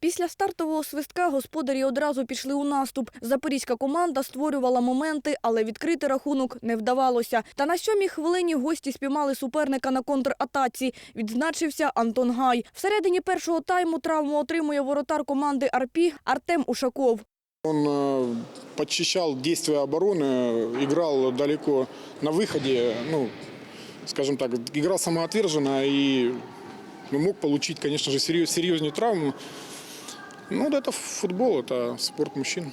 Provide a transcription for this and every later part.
Після стартового свистка господарі одразу пішли у наступ. Запорізька команда створювала моменти, але відкрити рахунок не вдавалося. Та на сьомій хвилині гості спіймали суперника на контратаці. Відзначився Антон Гай. Всередині першого тайму травму отримує воротар команди «Арпі» Артем Ушаков. Он э, подчищал действия обороны, играл далеко на выходе, ну, скажем так, играл самоотверженно и ну, мог получить, конечно же, серьез, серьезнее травму. Ну, это футбол, это спорт мужчин.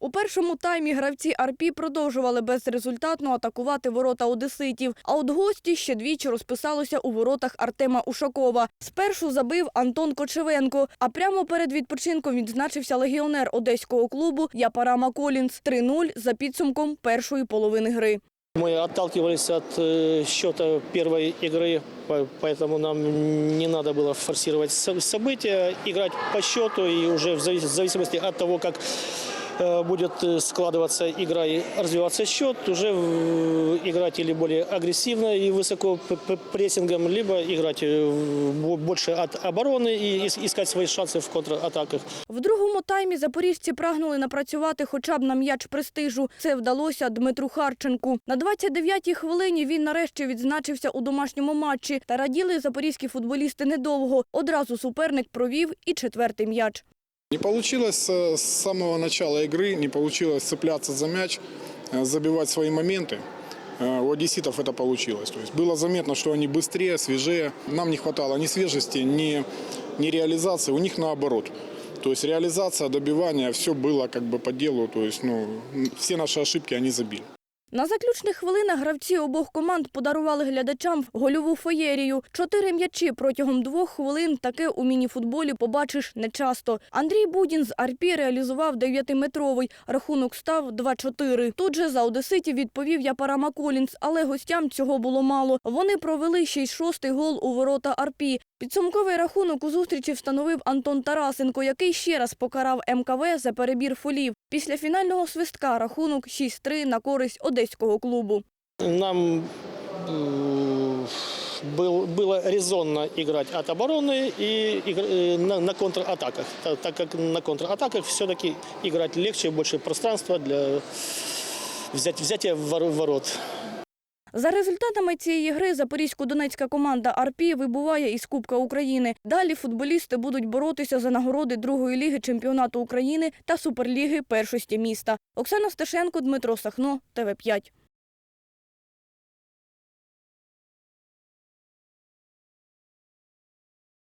У першому таймі гравці «Арпі» продовжували безрезультатно атакувати ворота одеситів. А от гості ще двічі розписалося у воротах Артема Ушакова. Спершу забив Антон Кочевенко, а прямо перед відпочинком відзначився легіонер одеського клубу Япарама Колінс 3-0 за підсумком першої половини гри. Мы отталкивались от э, счета первой игры, по- поэтому нам не надо было форсировать со- события, играть по счету и уже в завис- в зависимости от того, как э, будет э, складываться игра и развиваться счет, уже э, играть или более агрессивно и высоко п- п- прессингом, либо играть э, в- больше от обороны и ис- искать свои шансы в контратаках. В другому таймі запоріжці прагнули напрацювати хоча б на м'яч престижу. Це вдалося Дмитру Харченку. На 29-й хвилині він нарешті відзначився у домашньому матчі. Та раділи запорізькі футболісти недовго. Одразу суперник провів і четвертий м'яч. Не получилось э, с самого начала игры, не получилось цепляться за мяч, э, забивать свои моменты. Э, У одесситов это получилось. То есть было заметно, что они быстрее, свежее. Нам не хватало ни свежести, ни, ни реализации. У них наоборот. То есть реализация, добивание, все было как бы по делу. То есть ну, все наши ошибки они забили. На заключних хвилинах гравці обох команд подарували глядачам гольову феєрію. Чотири м'ячі протягом двох хвилин таке у мініфутболі побачиш нечасто. Андрій Будін з Арпі реалізував дев'ятиметровий. Рахунок став 2-4. Тут же за одеситів відповів Япарама Колінс, але гостям цього було мало. Вони провели ще й шостий гол у ворота Арпі. Підсумковий рахунок у зустрічі встановив Антон Тарасенко, який ще раз покарав МКВ за перебір фолів. Після фінального свистка рахунок 6-3 на користь одеського клубу. Нам э, был- было резонно играть от обороны и игр- э, на, на контратаках, та- так как на контратаках все-таки играть легче, больше пространства для взять, взятия вор- ворот. За результатами цієї гри запорізько-донецька команда «Арпі» вибуває із Кубка України. Далі футболісти будуть боротися за нагороди другої ліги чемпіонату України та суперліги першості міста. Оксана Стешенко, Дмитро Сахно, ТВ5.